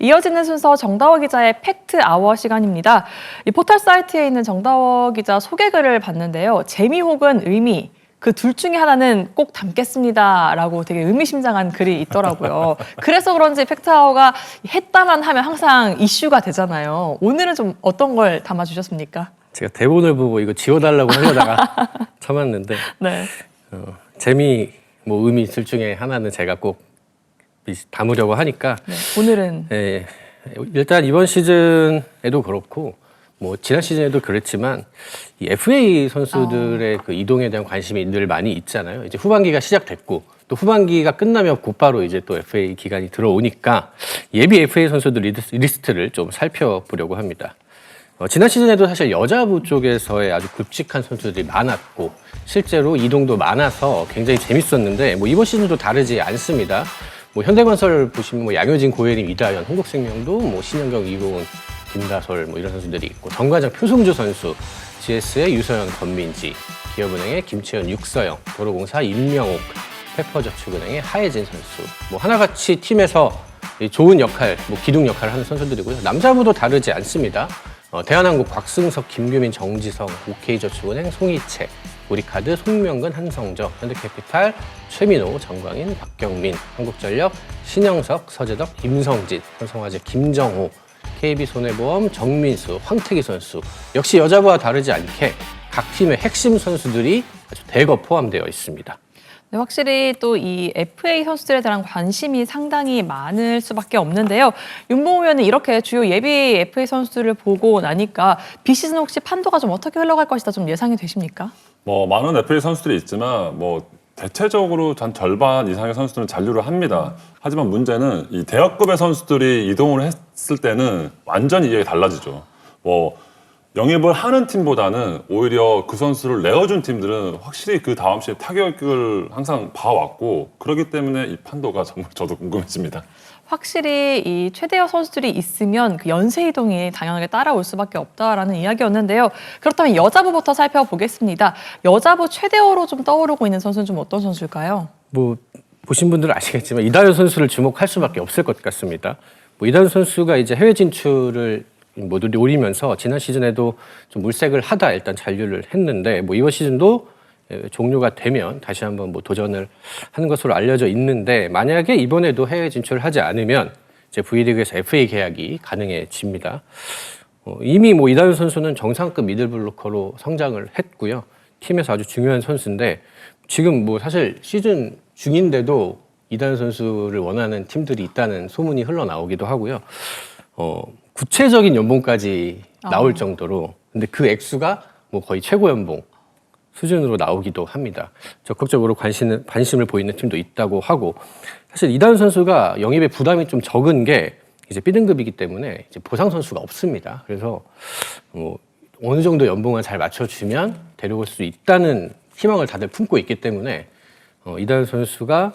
이어지는 순서 정다워 기자의 팩트 아워 시간입니다. 이 포털 사이트에 있는 정다워 기자 소개글을 봤는데요. 재미 혹은 의미 그 둘 중에 하나는 꼭 담겠습니다라고 되게 의미심장한 글이 있더라고요. 그래서 그런지 팩트 아워가 했다만 하면 항상 이슈가 되잖아요. 오늘은 좀 어떤 걸 담아 주셨습니까? 제가 대본을 보고 이거 지워달라고 하려다가 참았는데 네. 어, 재미 뭐 의미 둘 중에 하나는 제가 꼭 이- 담으려고 하니까 네. 오늘은 예, 일단 이번 시즌에도 그렇고 뭐 지난 시즌에도 그랬지만 이 FA 선수들의 그 이동에 대한 관심이 늘 많이 있잖아요. 이제 후반기가 시작됐고 또 후반기가 끝나면 곧바로 이제 또 FA 기간이 들어오니까 예비 FA 선수들 리스- 리스트를 좀 살펴보려고 합니다. 어, 지난 시즌에도 사실 여자부 쪽에서의 아주 굵직한 선수들이 많았고 실제로 이동도 많아서 굉장히 재밌었는데 뭐 이번 시즌도 다르지 않습니다. 뭐 현대건설 보시면 뭐 양효진, 고예림, 이다현, 홍국생명도 뭐 신현경, 이고은, 김다솔 뭐 이런 선수들이 있고 정과장 표승주 선수, GS의 유서연, 권민지, 기업은행의 김채연, 육서영, 도로공사 임명옥, 페퍼저축은행의 하혜진 선수 뭐 하나같이 팀에서 이 좋은 역할, 뭐 기둥 역할을 하는 선수들이고요. 남자부도 다르지 않습니다. 어, 대한항공 곽승석, 김규민, 정지성, OK저축은행 송이채, 우리카드 송명근, 한성적, 현대캐피탈 최민호, 정광인, 박경민, 한국전력 신영석, 서재덕, 임성진, 삼성화재 김정호, KB손해보험 정민수, 황태기 선수 역시 여자부와 다르지 않게 각 팀의 핵심 선수들이 아주 대거 포함되어 있습니다. 네, 확실히 또 이 FA 선수들에 대한 관심이 상당히 많을 수밖에 없는데요. 윤봉 의원은 이렇게 주요 예비 FA 선수들을 보고 나니까 비시즌 혹시 판도가 좀 어떻게 흘러갈 것이다 좀 예상이 되십니까? 뭐 많은 FA 선수들이 있지만 뭐 대체적으로 한 절반 이상의 선수들은 잔류를 합니다. 하지만 문제는 이 대학급의 선수들이 이동을 했을 때는 완전히 이게 달라지죠. 뭐 영입을 하는 팀보다는 오히려 그 선수를 내어준 팀들은 확실히 그 다음 시에 타격을 항상 봐왔고 그렇기 때문에 이 판도가 정말 저도 궁금해집니다. 확실히 이 최대어 선수들이 있으면 그 연쇄 이동이 당연하게 따라올 수밖에 없다라는 이야기였는데요. 그렇다면 여자부부터 살펴보겠습니다. 여자부 최대어로 좀 떠오르고 있는 선수는 좀 어떤 선수일까요? 뭐 보신 분들은 아시겠지만 이다현 선수를 주목할 수밖에 없을 것 같습니다. 뭐 이다현 선수가 이제 해외 진출을 뭐 노리면서 지난 시즌에도 좀 물색을 하다 일단 잔류를 했는데 뭐 이번 시즌도 예, 종료가 되면 다시 한번 뭐 도전을 하는 것으로 알려져 있는데 만약에 이번에도 해외 진출을 하지 않으면 이제 V리그에서 FA 계약이 가능해집니다. 어, 이미 뭐 이다현 선수는 정상급 미들블로커로 성장을 했고요. 팀에서 아주 중요한 선수인데 지금 뭐 사실 시즌 중인데도 이다현 선수를 원하는 팀들이 있다는 소문이 흘러나오기도 하고요. 어, 구체적인 연봉까지 나올 정도로 근데 그 액수가 뭐 거의 최고 연봉 수준으로 나오기도 합니다. 적극적으로 관심, 관심을 보이는 팀도 있다고 하고 사실 이다현 선수가 영입에 부담이 좀 적은 게 이제 B등급이기 때문에 이제 보상 선수가 없습니다. 그래서 뭐 어느 정도 연봉을 잘 맞춰주면 데려올 수 있다는 희망을 다들 품고 있기 때문에 어, 이다현 선수가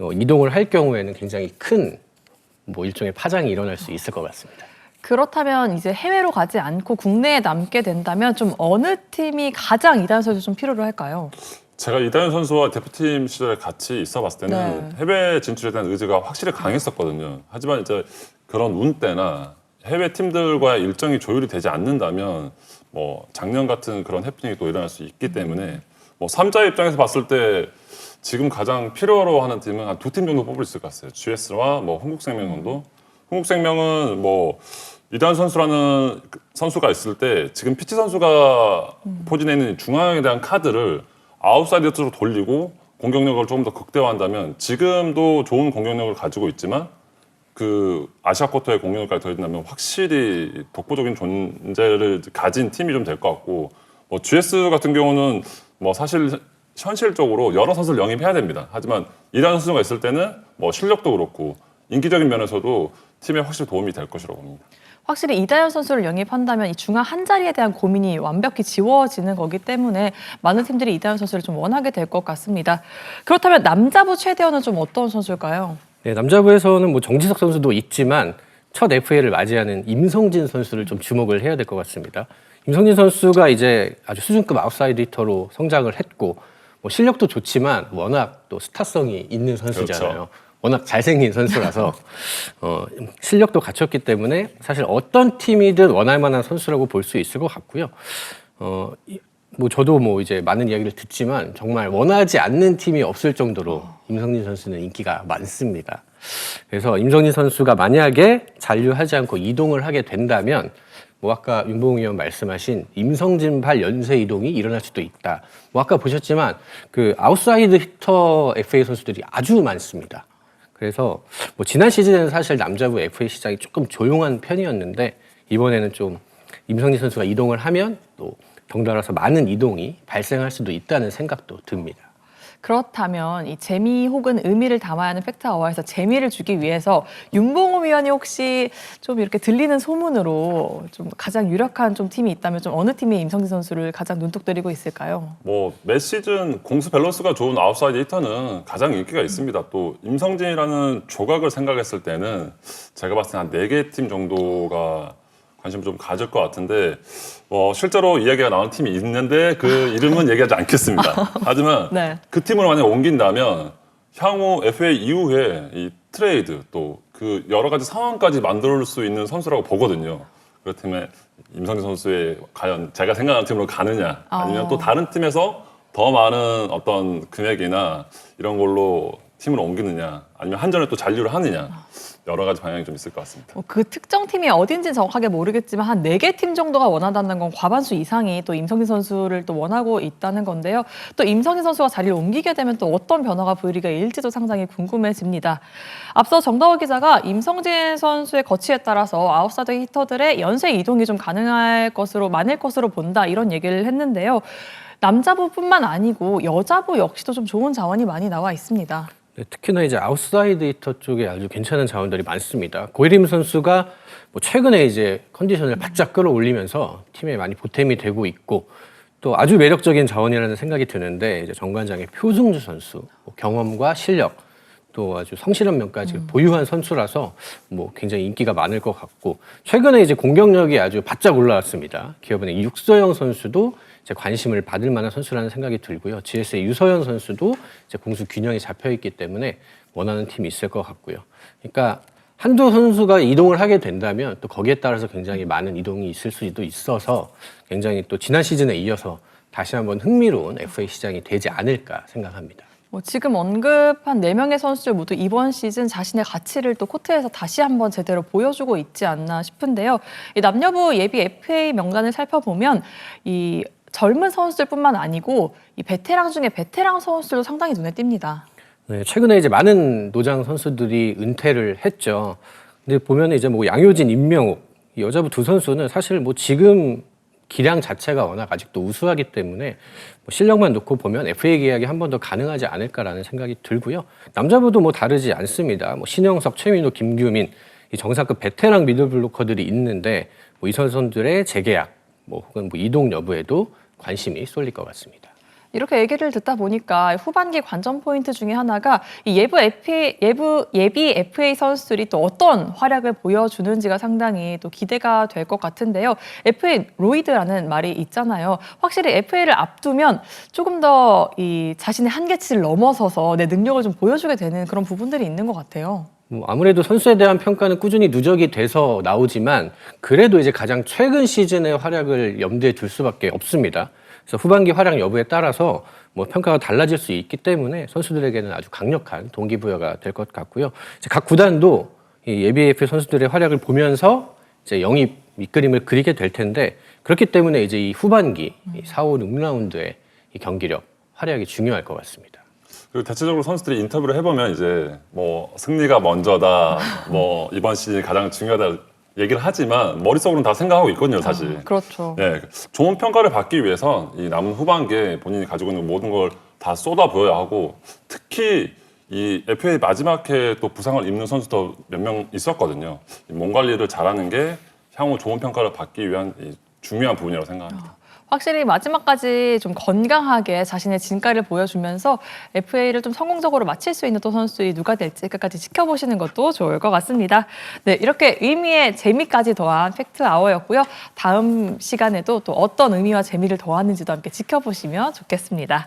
어, 이동을 할 경우에는 굉장히 큰 뭐 일종의 파장이 일어날 수 있을 것 같습니다. 그렇다면 이제 해외로 가지 않고 국내에 남게 된다면 좀 어느 팀이 가장 이단 선수 좀 필요로 할까요? 제가 이다현 선수와 대표팀 시절에 같이 있어봤을 때는 네. 해외 진출에 대한 의지가 확실히 강했었거든요. 하지만 이제 그런 운 때나 해외 팀들과의 일정이 조율이 되지 않는다면 뭐 작년 같은 그런 해프닝이 또 일어날 수 있기 때문에 뭐 삼자 입장에서 봤을 때 지금 가장 필요로 하는 팀은 한 두 팀 정도 뽑을 수 있을 것 같아요. GS와 뭐 흥국생명 정도. 흥국생명은 뭐 이단 선수라는 그 선수가 있을 때 지금 피치 선수가 포진해 있는 중앙에 대한 카드를 아웃사이드 쪽으로 돌리고 공격력을 조금 더 극대화한다면 지금도 좋은 공격력을 가지고 있지만 그 아시아 쿼터의 공격력까지 더해진다면 확실히 독보적인 존재를 가진 팀이 좀 될 것 같고 뭐 GS 같은 경우는 뭐 사실 현실적으로 여러 선수를 영입해야 됩니다. 하지만 이란 선수가 있을 때는 뭐 실력도 그렇고 인기적인 면에서도 팀에 확실히 도움이 될 것이라고 봅니다. 확실히 이다현 선수를 영입한다면 이 중앙 한 자리에 대한 고민이 완벽히 지워지는 거기 때문에 많은 팀들이 이다현 선수를 좀 원하게 될 것 같습니다. 그렇다면 남자부 최대어는 좀 어떤 선수일까요? 네, 남자부에서는 뭐 정지석 선수도 있지만 첫 FA를 맞이하는 임성진 선수를 좀 주목을 해야 될 것 같습니다. 임성진 선수가 이제 아주 수준급 아웃사이드 히터로 성장을 했고 뭐 실력도 좋지만 워낙 또 스타성이 있는 선수잖아요. 워낙 잘생긴 선수라서 어, 실력도 갖췄기 때문에 사실 어떤 팀이든 원할 만한 선수라고 볼 수 있을 것 같고요. 어, 이- 뭐 저도 뭐 이제 많은 이야기를 듣지만 정말 원하지 않는 팀이 없을 정도로 임성진 선수는 인기가 많습니다. 그래서 임성진 선수가 만약에 잔류하지 않고 이동을 하게 된다면 뭐 아까 윤봉 의원 말씀하신 임성진발 연쇄 이동이 일어날 수도 있다. 뭐 아까 보셨지만 그 아웃사이드 히터 FA 선수들이 아주 많습니다. 그래서 뭐 지난 시즌에는 사실 남자부 FA 시장이 조금 조용한 편이었는데 이번에는 좀 임성진 선수가 이동을 하면 또 덩달아서 많은 이동이 발생할 수도 있다는 생각도 듭니다. 그렇다면 이 재미 혹은 의미를 담아야 하는 팩트 아워에서 재미를 주기 위해서 윤봉호 위원이 혹시 좀 이렇게 들리는 소문으로 좀 가장 유력한 좀 팀이 있다면 좀 어느 팀이 임성진 선수를 가장 눈독 들이고 있을까요? 뭐 매 시즌 공수 밸런스가 좋은 아웃사이드 히터는 가장 인기가 있습니다. 또 임성진이라는 조각을 생각했을 때는 제가 봤을 때 한 네 개 팀 정도가 관심을 좀 가질 것 같은데 뭐 실제로 이야기가 나온 팀이 있는데 그 이름은 얘기하지 않겠습니다. 하지만 네. 그 팀으로 만약 옮긴다면 향후 FA 이후에 이 트레이드 또 그 여러 가지 상황까지 만들 수 있는 선수라고 보거든요. 그렇다면 임성진 선수의 과연 제가 생각하는 팀으로 가느냐 아니면 어. 또 다른 팀에서 더 많은 어떤 금액이나 이런 걸로 팀을 옮기느냐 아니면 한전에 또 잔류를 하느냐 여러 가지 방향이 좀 있을 것 같습니다. 뭐그 특정 팀이 어딘지 정확하게 모르겠지만 한 네 개 팀 정도가 원한다는 건 과반수 이상이 또 임성진 선수를 또 원하고 있다는 건데요. 또 임성진 선수가 자리를 옮기게 되면 또 어떤 변화가 보이리가 일지도 상당히 궁금해집니다. 앞서 정다워 기자가 임성진 선수의 거취에 따라서 아웃사이드 히터들의 연쇄 이동이 좀 가능할 것으로 많을 것으로 본다 이런 얘기를 했는데요. 남자부뿐만 아니고 여자부 역시도 좀 좋은 자원이 많이 나와 있습니다. 네, 특히나 이제 아웃사이드 히터 쪽에 아주 괜찮은 자원들이 많습니다. 고이림 선수가 뭐 최근에 이제 컨디션을 바짝 끌어올리면서 팀에 많이 보탬이 되고 있고 또 아주 매력적인 자원이라는 생각이 드는데 이제 정관장의 표승주 선수 뭐 경험과 실력 또 아주 성실한 면까지 보유한 선수라서 뭐 굉장히 인기가 많을 것 같고 최근에 이제 공격력이 아주 바짝 올라왔습니다. 기업은의 육서영 선수도 관심을 받을 만한 선수라는 생각이 들고요. GS의 유서연 선수도 이제 공수 균형이 잡혀 있기 때문에 원하는 팀이 있을 것 같고요. 그러니까 한두 선수가 이동을 하게 된다면 또 거기에 따라서 굉장히 많은 이동이 있을 수도 있어서 굉장히 또 지난 시즌에 이어서 다시 한번 흥미로운 FA 시장이 되지 않을까 생각합니다. 뭐 지금 언급한 네명의 선수들 모두 이번 시즌 자신의 가치를 또 코트에서 다시 한번 제대로 보여주고 있지 않나 싶은데요. 이 남녀부 예비 FA 명단을 살펴보면 이 젊은 선수들뿐만 아니고 이 베테랑 중에 베테랑 선수들도 상당히 눈에 띕니다. 네, 최근에 이제 많은 노장 선수들이 은퇴를 했죠. 근데 보면 이제 뭐 양효진, 임명옥 이 여자부 두 선수는 사실 뭐 지금 기량 자체가 워낙 아직도 우수하기 때문에 뭐 실력만 놓고 보면 FA 계약이 한 번 더 가능하지 않을까라는 생각이 들고요. 남자부도 뭐 다르지 않습니다. 뭐 신영석, 최민호, 김규민 이 정상급 베테랑 미들블로커들이 있는데 뭐 이 선수들의 재계약 뭐 혹은 뭐 이동 여부에도 관심이 쏠릴 것 같습니다. 이렇게 얘기를 듣다 보니까 후반기 관전 포인트 중에 하나가 이 예부 FA, 예부, 예비 FA 선수들이 또 어떤 활약을 보여주는지가 상당히 또 기대가 될 것 같은데요. FA 로이드라는 말이 있잖아요. 확실히 FA를 앞두면 조금 더 이 자신의 한계치를 넘어서서 내 능력을 좀 보여주게 되는 그런 부분들이 있는 것 같아요. 뭐 아무래도 선수에 대한 평가는 꾸준히 누적이 돼서 나오지만 그래도 이제 가장 최근 시즌의 활약을 염두에 둘 수밖에 없습니다. 그래서 후반기 활약 여부에 따라서 뭐 평가가 달라질 수 있기 때문에 선수들에게는 아주 강력한 동기부여가 될 것 같고요. 이제 각 구단도 이 예비 AF 선수들의 활약을 보면서 이제 영입 밑그림을 그리게 될 텐데 그렇기 때문에 이제 이 후반기 이 4, 5, 6라운드의 이 경기력 활약이 중요할 것 같습니다. 그리고 대체적으로 선수들이 인터뷰를 해보면 이제 뭐 승리가 먼저다, 뭐 이번 시즌이 가장 중요하다 얘기를 하지만 머릿속으로는 다 생각하고 있거든요, 사실. 그렇죠. 예, 좋은 평가를 받기 위해선 이 남은 후반기에 본인이 가지고 있는 모든 걸 다 쏟아 부어야 하고 특히 이 FA 마지막 해에 또 부상을 입는 선수도 몇 명 있었거든요. 이몸 관리를 잘하는 게 향후 좋은 평가를 받기 위한 이 중요한 부분이라고 생각합니다. 확실히 마지막까지 좀 건강하게 자신의 진가를 보여주면서 FA를 좀 성공적으로 마칠 수 있는 또 선수들이 누가 될지 끝까지 지켜보시는 것도 좋을 것 같습니다. 네, 이렇게 의미에 재미까지 더한 팩트 아워였고요. 다음 시간에도 또 어떤 의미와 재미를 더하는지도 함께 지켜보시면 좋겠습니다.